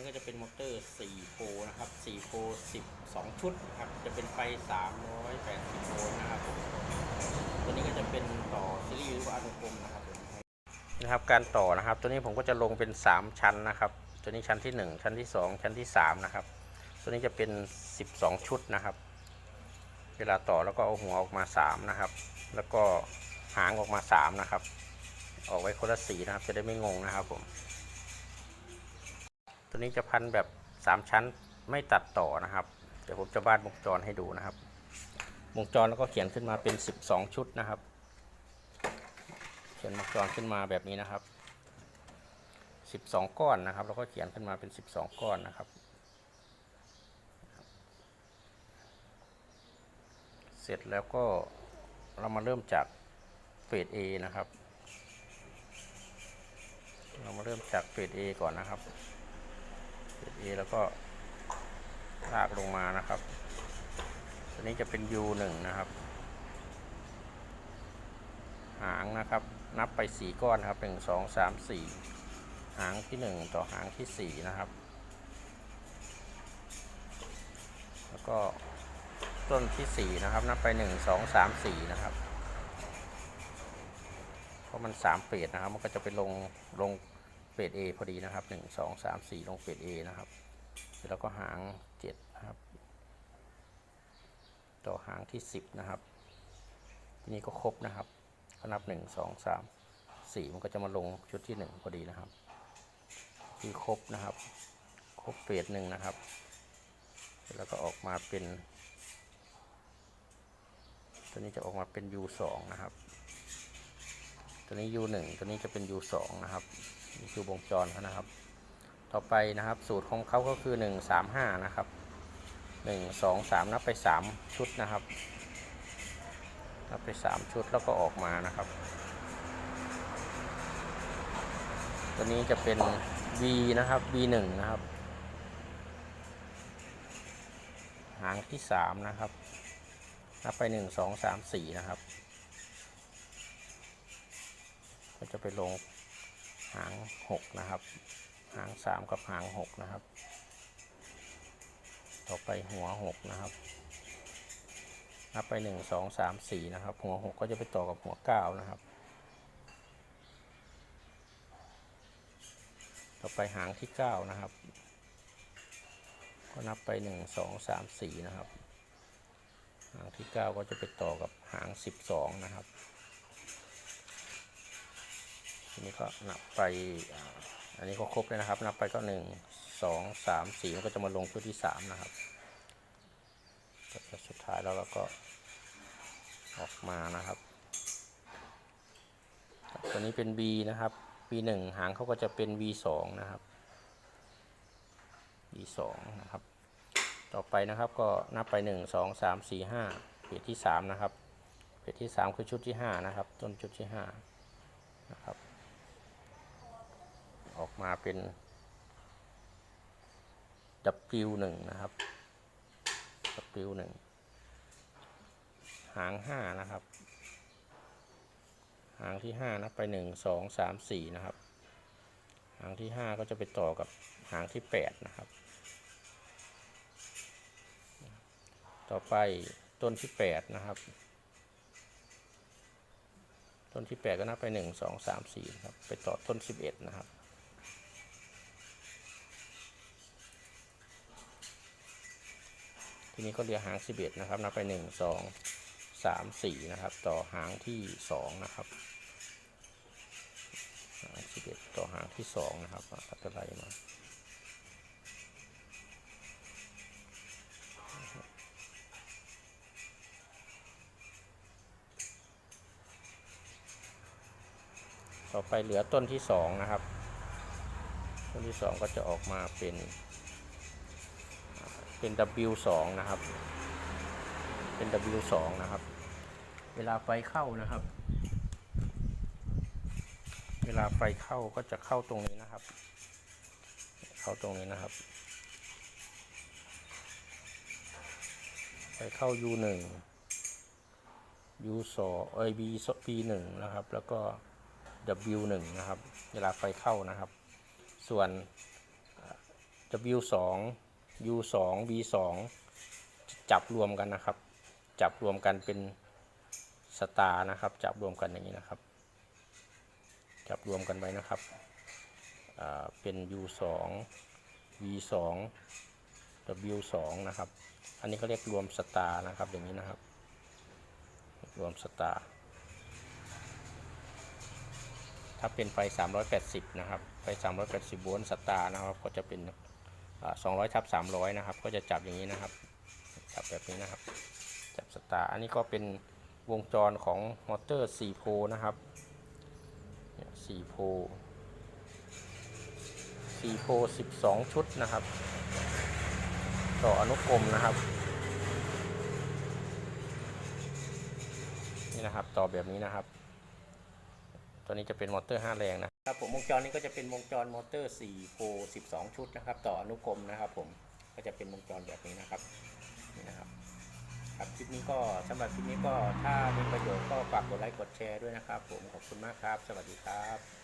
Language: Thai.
นี้ก็จะเป็นมอเตอร์ 4 โพลนะครับ 4 โพล12 ชุดนะครับ จะเป็นไฟ 380 โวลต์นะครับผมตัวนี้ก็จะเป็นต่อซีรีส์หรือว่าอนุกรมนะครับนะครับ การต่อนะครับ ตัวนี้ผมก็จะลงเป็น 3 ชั้นนะครับ ตัวนี้ชั้นที่ 1 ชั้นที่ 2 ชั้นที่ 3 นะครับ ตัวนี้จะเป็น 12 ชุดนะครับ เวลาต่อแล้วก็เอาหัวออกมา 3 นะครับ แล้วก็หางออกมา 3 นะครับ ออกไว้คนละสีนะครับ จะได้ไม่งงนะครับผม ตัวนี้จะพันแบบ3ชั้นไม่ตัดต่อนะครับ เดี๋ยวผมจะวาดวงจรให้ดูนะครับ วงจรแล้วก็เขียนขึ้นมาเป็น 12 ชุดนะครับ เขียนวงจรขึ้นมาแบบนี้นะครับ 12 ก้อนนะครับ แล้วก็เขียนขึ้นมาเป็น 12 ก้อนนะครับ เสร็จแล้วก็เรามาเริ่มจากเฟส A นะครับ เรามาเริ่มจากเฟส A ก่อนนะครับ A แล้วก็ลากลงมานะครับตัวนี้จะเป็น U1 นะครับ หางนะครับ นับไป 4 ก้อนครับ 1 2 3 4 หางที่ 1 ต่อหางที่ 4 นะครับ แล้วก็ต้นที่ 4 นะครับ นับไป 1 2 3 4 นะครับ เพราะมัน 3เฟสนะครับ มันก็จะไปลงลง เฟส A พอดีนะครับ 1 2 3 4 ลงเฟส A นะครับแล้วก็หาง 7 นะครับ ต่อหางที่ 10 นะครับทีนี้ก็ครบนะครับก็นับ 1 2 3 4 มันก็จะมาลงชุดที่ 1 พอดีนะครับ ที่ครบนะครับ ครบเฟสหนึ่งนะครับแล้วก็ออกมาเป็น ตัวนี้จะออกมาเป็น U2 นะครับ ตัวนี้ U1 ตัวนี้จะเป็น U2 นะครับนี่คือวงจรเขานะครับ ต่อไปนะครับสูตรของเขาก็คือ 1 3 5 นะครับ 1 2 3 นับไป 3 ชุดนะครับ นับไป 3 ชุดแล้วก็ออกมานะครับ ตัวนี้จะเป็น V นะครับ V1 นะครับ หางที่ 3 นะครับ นับไป 1 2 3 4 นะครับ ก็จะไปลงหาง 6 นะครับ หาง 3 กับหาง 6 นะครับ ต่อไปหัว 6 นะครับนับไป 1 2 3 4 นะครับ หัว 6 ก็จะไปต่อกับหัว 9 นะครับ ต่อไปหางที่ 9 นะครับ ก็นับไป 1 2 3 4 นะครับ หางที่ 9 ก็จะไปต่อกับหาง 12 นะครับ นี้ก็นับไปอันนี้ก็ครบเลยนะครับ นับไปก็1 2 3 4มันก็จะมาลงตัวที่3นะครับสุดท้ายแล้วเราก็ออกมานะครับ ตัวนี้เป็น B นะครับ B1 หางเขาก็จะเป็น V2 นะครับ V2 นะครับ ต่อไปนะครับก็นับไป 1 2 3 4 5เพจที่ 3 นะครับเพจที่ 3 คือชุดที่ 5 นะครับ ต้นชุดที่5นะครับ ออกมาเป็น W1 นะครับ W1 หาง 5 นะครับ หางที่ 5นับไป 1 2 3 4 นะครับ หางที่ 5 ก็จะไปต่อกับหางที่ 8 นะครับ ต่อไปต้นที่ 8 นะครับ ต้นที่ 8 ก็นับไป 1 2 3 4นะครับ ไปต่อต้น 11 นะครับ ทีนี้ก็เหลือหาง 11 นะครับ นับไป 1 2 3 4 นะครับ ต่อหางที่ 2 นะครับ หาง 11 ต่อหางที่ 2 นะครับอะก็จะไลมาต่อไปเหลือต้นที่สองนะครับ ต้นที่สองก็จะออกมาเป็น เป็น W2 นะครับ เป็น W2 นะครับ เวลาไฟเข้านะครับ เวลาไฟเข้าก็จะเข้าตรงนี้นะครับ เข้าตรงนี้นะครับ ไฟเข้า U1 U2 เอ้ B B1 นะครับ แล้วก็ W1 นะครับ เวลาไฟเข้านะครับ ส่วน W2 u2 v2 จับรวมกันนะครับ จับรวมกันเป็นสตาร์นะครับ จับรวมกันอย่างนี้นะครับ จับรวมกันไว้นะครับเป็น u2 v2 w2 นะครับ อันนี้เขาเรียกรวมสตาร์นะครับอย่างนี้นะครับ รวมสตาร์ถ้าเป็นไฟ 380 นะครับ ไฟ 380 โวลต์สตาร์นะครับ ก็จะเป็น 200ทับ300 นะครับ ก็จะจับอย่างนี้นะครับ จับแบบนี้นะครับ จับสตาร์ อันนี้ก็เป็นวงจรของมอเตอร์ 4 โพลนะครับเนี่ย4โพล4โพ 12 ชุดนะครับ ต่ออนุกรมนะครับ นี่นะครับ ต่อแบบนี้นะครับ ตัวนี้จะเป็นมอเตอร์ 5 แรงนะครับ ผมวงจรนี้ก็จะเป็นวงจรมอเตอร์4โพ12 ชุดนะครับ ต่ออนุกรมนะครับ ผมก็จะเป็นวงจรแบบนี้นะครับนี่นะครับครับคลิปนี้ก็สำหรับคลิปนี้ก็ถ้ามีประโยชน์ก็ฝากกดไลค์กดแชร์ด้วยนะครับ ผมขอบคุณมากครับ สวัสดีครับ